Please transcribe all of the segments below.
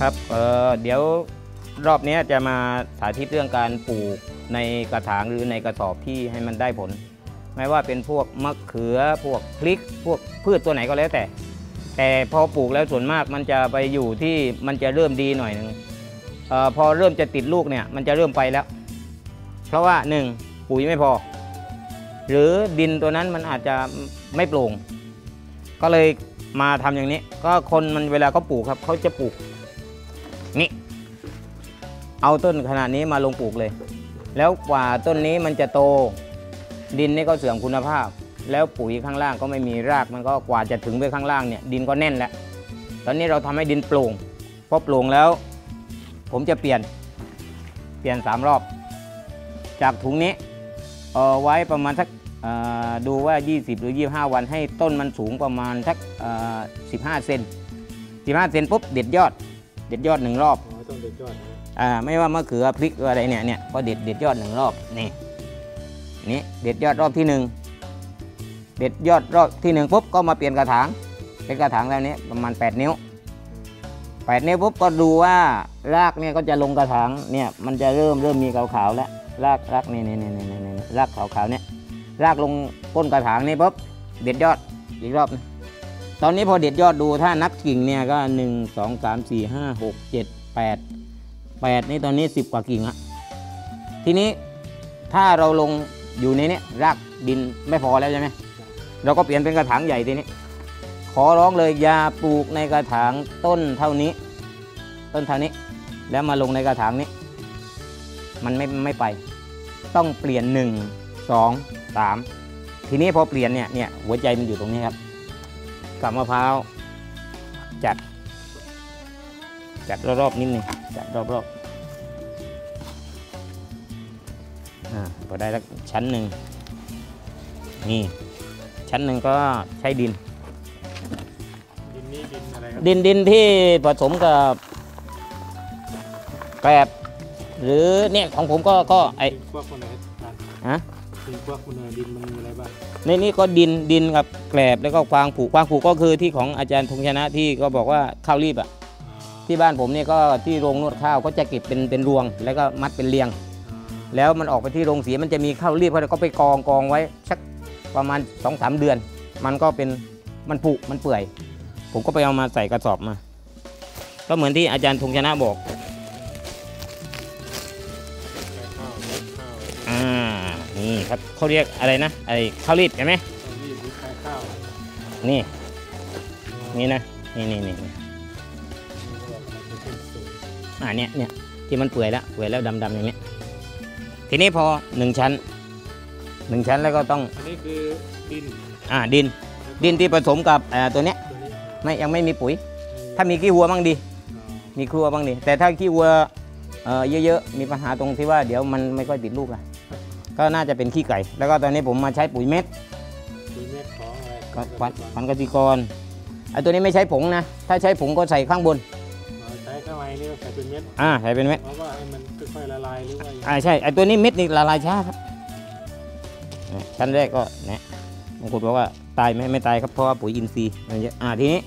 ครับเเดี๋ยวรอบนี้จะมาสาธิตเรื่องการปลูกในกระถางหรือในกระสอบที่ให้มันได้ผล ไม่ว่าเป็นพวกมะเขือพวกพริก พวกพืชตัวไหนก็แล้วแต่ แต่พอปลูกแล้วส่วนมากมันจะไปอยู่ที่มันจะเริ่มดีหน่อยหนึ่งออพอเริ่มจะติดลูกเนี่ยมันจะเริ่มไปแล้ว เพราะว่าหนึ่งปุ๋ยไม่พอ หรือดินตัวนั้นมันอาจจะไม่โปร่งก็เลยมาทำอย่างนี้ ก็คนมันเวลาเขาปลูกครับเขาจะปลูก เอาต้นขนาดนี้มาลงปลูกเลย แล้วกว่าต้นนี้มันจะโตดินนี่ก็เสื่อมคุณภาพ แล้วปุ๋ยข้างล่างก็ไม่มีรากมันก็กว่าจะถึงไปข้างล่างเนี่ยดินก็แน่นแล้วตอนนี้เราทำให้ดินโปร่งพอโปร่งแล้ว ผมจะเปลี่ยนเปลี่ยนสามรอบ จากถุงนี้เอาไว้ประมาณสักเอ่อดูว่า 20 หรือ 25 วันให้ต้นมันสูงประมาณสักเอ่อ15 เซน15 เซนปุ๊บเด็ดยอด เด็ดยอดหนึ่งรอบ เด็ดยอดอ่าไม่ว่ามะเขือพริกอะไรเนี่ยเนี่ยก็เด็ดเด็ดยอดหนึ่งรอบนี่นี่เด็ดยอดรอบที่หนึ่งเด็ดยอดรอบที่หนึ่งปุ๊บก็มาเปลี่ยนกระถางเป็นกระถางแบบนี้ประมาณ 8 นิ้ว 8 นิ้วปุ๊บก็ดูว่ารากเนี่ยก็จะลงกระถางเนี่ยมันจะเริ่มเริ่มมีขาวๆแล้วรากรากนี่นี่นี่นี่นี่รากขาวๆเนี่ยรากลงก้นกระถางนี่ปุ๊บเด็ดยอดอีกรอบนะตอนนี้พอเด็ดยอดดูถ้านับกิ่งเนี่ยก็หนึ่งสองสามสี่ห้าหกเจ็ด แปดแปดนี่ตอนนี้สิบกว่ากิ่งอะทีนี้ถ้าเราลงอยู่ในนี้รากดินไม่พอแล้วใช่ไหมเราก็เปลี่ยนเป็นกระถางใหญ่ทีนี้ ขอร้องเลยอย่าปลูกในกระถางต้นเท่านี้ ต้นเท่านี้ แล้วมาลงในกระถางนี้ มันไม่ไม่ไป ต้องเปลี่ยนหนึ่งสองสามทีนี้พอเปลี่ยนเนี่ยเนี่ยหัวใจมันอยู่ตรงนี้ครับกับมะพร้าวจัด จัดรอบๆนิดนึงจัดรอบๆอ่าพอได้แล้วชั้นหนึ่งนี่ชั้นหนึ่งก็ใช้ดิน ดินนี้ดินอะไรครับดินดินที่ผสมกับแกลบหรือเนี่ยของผมก็ก็ไอดินพวกมันไหนครับฮะดินพวกมันไหนดินมันมีอะไรบ้างในนี้ก็ดินดินกับแกลบแล้วก็ฟางผูกฟางผูกก็คือที่ของอาจารย์ธงชนะที่ก็บอกว่าข้าวรีบอะ ที่บ้านผมเนี่ยก็ที่โรงนวดข้าวก็จะเก็บเป็นเป็นรวง แล้วก็มัดเป็นเรียง แล้วมันออกไปที่โรงสีมันจะมีข้าวรีบเขาก็ไปกองกองไว้สักประมาณ2อสเดือน มันก็เป็นมันผุมันเปื่อย ผมก็ไปเอามาใส่กระสอบมา ก็เหมือนที่อาจารย์ธงชนะบอกข้าวเม็ดข้าวอ่านี่ครับเขาเรียกอะไรนะไอ้ข้าวรีบเห็นไหมข้าวรีบหรือข้าวข้าวนี่นี่นะนี่นี่นี่นี่มันเป็นสูง อ่าเนี่ยเนี่ยที่มันเปื่อยแล้วเปื่อยแล้วดำๆอย่างเงี้ยทีนี้พอหนึ่งชั้นหนึ่งชั้นแล้วก็ต้องอันนี้คือดินอ่าดิน ดินที่ผสมกับอ่าตัวเนี้ยตัวนี้ไม่ยังไม่มีปุ๋ย ถ้ามีขี้วัวบ้างดี มีขี้วัวบ้างดี แต่ถ้าขี้วัวเอ่อเยอะๆมีปัญหาตรงที่ว่าเดี๋ยวมันไม่ค่อยติดลูกอะก็น่าจะเป็นขี้ไก่ แล้วก็ตอนนี้ผมมาใช้ปุ๋ยเม็ดปุ๋ยเม็ดของอะไรก็ควันควันกสิกรไอ้ตัวนี้ไม่ใช้ผงนะถ้าใช้ผงก็ใส่ข้างบนอ๋อใช้ข้าง ในนี่ใส่เป็นเม็ดอ่าใส่เป็นเม็ดเพราะว่าให้มันค่อยๆละลายหรือว่ายังไงอ่าใช่ไอ้ตัวนี้เม็ดนี่ละลายช้าครับอะชั้นแรกก็เนี่ยบางคนบอกว่าตายไหมไม่ตายครับเพราะว่าปุ๋ยอินทรีย์มันเยอะอ่าทีนี้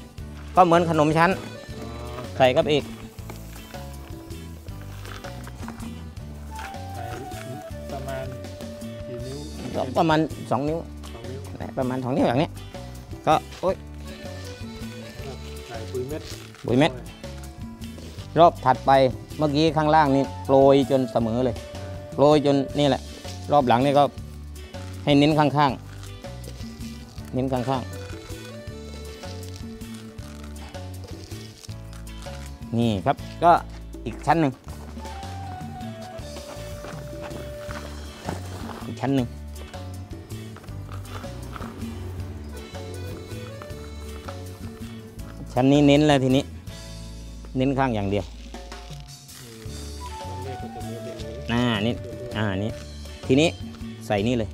ก็เหมือนขนมชั้นอ๋อใส่ครับเอกใส่ประมาณกี่นิ้วก็ประมาณ2นิ้วสองนิ้วนะประมาณ2นิ้วอย่างนี้ก็โอ๊ยใส่ปุ๋ยเม็ดปุ๋ยเม็ด รอบถัดไปเมื่อกี้ข้างล่างนี่โปรยจนเสมอเลยโปรยจนนี่แหละ รอบหลังนี่ก็ให้เน้นข้างๆ เน้นข้างๆ นี่ครับก็อีกชั้นหนึ่งอีกชั้นหนึ่งชั้นนี้เน้นแล้วทีนี้ เน้นข้างอย่างเดียวอืมตอนแรกก็จะเนื้อเป็นอย่างนี้อ่านี่อ่านี่ทีนี้ใส่นี่เลย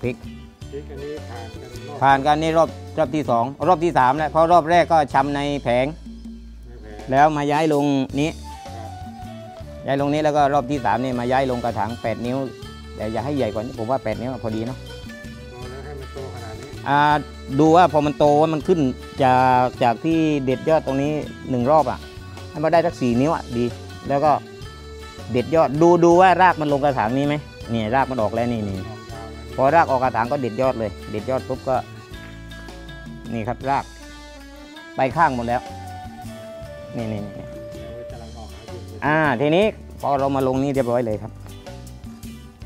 พริกพริกอันนี้ผ่านกันรอบผ่านกันนี่รอบรอบที่สองรอบที่สามแล้วเพราะรอบแรกก็ชำในแผงไม่แพ้แล้วมาย้ายลงนี้ครับย้ายลงนี้แล้วก็รอบที่สามนี่มาย้ายลงกระถาง8นิ้ว แต่อย่าให้ใหญ่กว่านี้ผมว่า8นิ้วพอดีเนาะเอา แล้วให้มันโตขนาดนี้อ่าดูว่าพอมันโตว่ามันขึ้นจากจากที่เด็ดยอดตรงนี้หนึ่งรอบอะให้มาได้สักสี่นิ้วอะดี แล้วก็เด็ดยอดดูดูว่ารากมันลงกระถางนี้ไหมเนี่ยรากมันออกแล้วนี่นี่ออกยาวนะพอรากออกกระถางก็เด็ดยอดเลย เด็ดยอดปุ๊บก็ นี่ครับราก ไปข้างหมดแล้ว นี่นี่นี่เดี๋ยวกำลังออกหากินเลยอ่าทีนี้พอเรามาลงนี่เรียบร้อยเลยครับ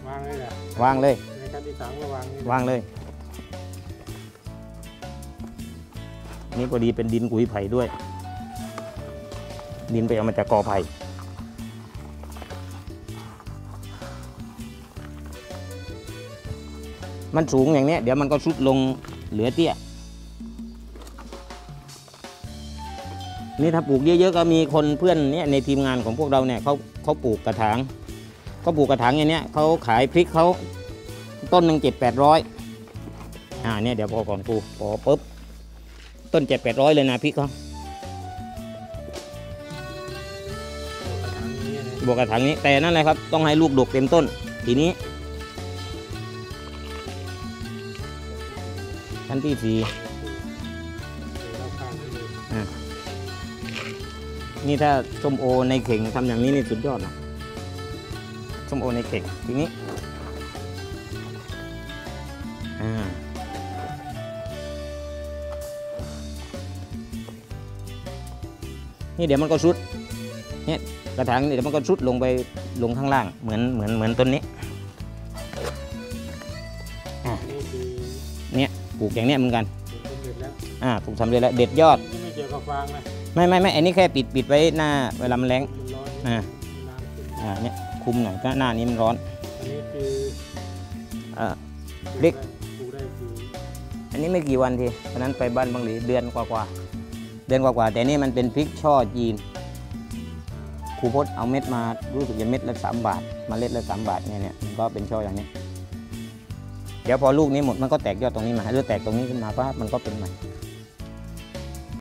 วางเลยแหละวางเลยในการที่สังก็วางนี่วางเลย นี่พอดีเป็นดินกุยไผ่ด้วย ดินไปเอามาจากกอไผ่มันสูงอย่างนี้เดี๋ยวมันก็สุดลงเหลือเตี้ย นี่ถ้าปลูกเยอะๆก็มีคนเพื่อนเนี่ยในทีมงานของพวกเราเนี่ยเขาเขาปลูกกระถางเขาปลูกกระถางอย่างเนี้ยเขาขายพริกเขาต้นหนึ่งเจ็ดแปดร้อยอ่าเนี่ยเดี๋ยวพอก่อนกูพอปุ๊บ ต้นเจ็ดแปดร้อยเลยนะพริกเขากระถางนี้นะบวกกระถางนี้แต่นั่นแหละครับ ต้องให้ลูกดกเต็มต้น ทีนี้ขั้นที่สี่นี่ถ้าส้มโอในเข่งทำอย่างนี้นี่สุดยอดนะส้มโอในเข่งทีนี้ นี่เดี๋ยวมันก็ชุดเนี่ยกระถางนี่เดี๋ยวมันก็ชุดลงไปลงข้างล่างเหมือนเหมือนเหมือนต้นนี้นี่คือเนี่ยปลูกอย่างเนี้ยเหมือนกันเป็นสำเร็จแล้วอ่าปลูกสำเร็จแล้วเด็ดยอดนี่ไม่เกี่ยวกับฟางนะไม่ไม่ไม่อันนี้แค่ปิดปิดไว้หน้าเวลามันแรงมันร้อนอ่าน้ำขึ้นอ่าเนี่ยคุมหน่อยก็หน้านี้มันร้อนอันนี้คืออ่าปลูเล็กได้ปลูกได้คืออันนี้ไม่กี่วันทีเพราะนั้นไปบ้านบางหลีเดือนกว่าๆ เดือนกว่าๆแต่นี่มันเป็นพริกช่อจีนครูพจน์เอาเม็ดมารู้สึกจะเม็ดละสามบาทเมาเล็ดละสามบาทเนี่ยเนี่ยก็เป็นช่ออย่างนี้ เดี๋ยวพอลูกนี้หมดมันก็แตกยอดตรงนี้มาหรือแตกตรงนี้ขึ้นมาปั๊บมันก็เป็นใหม่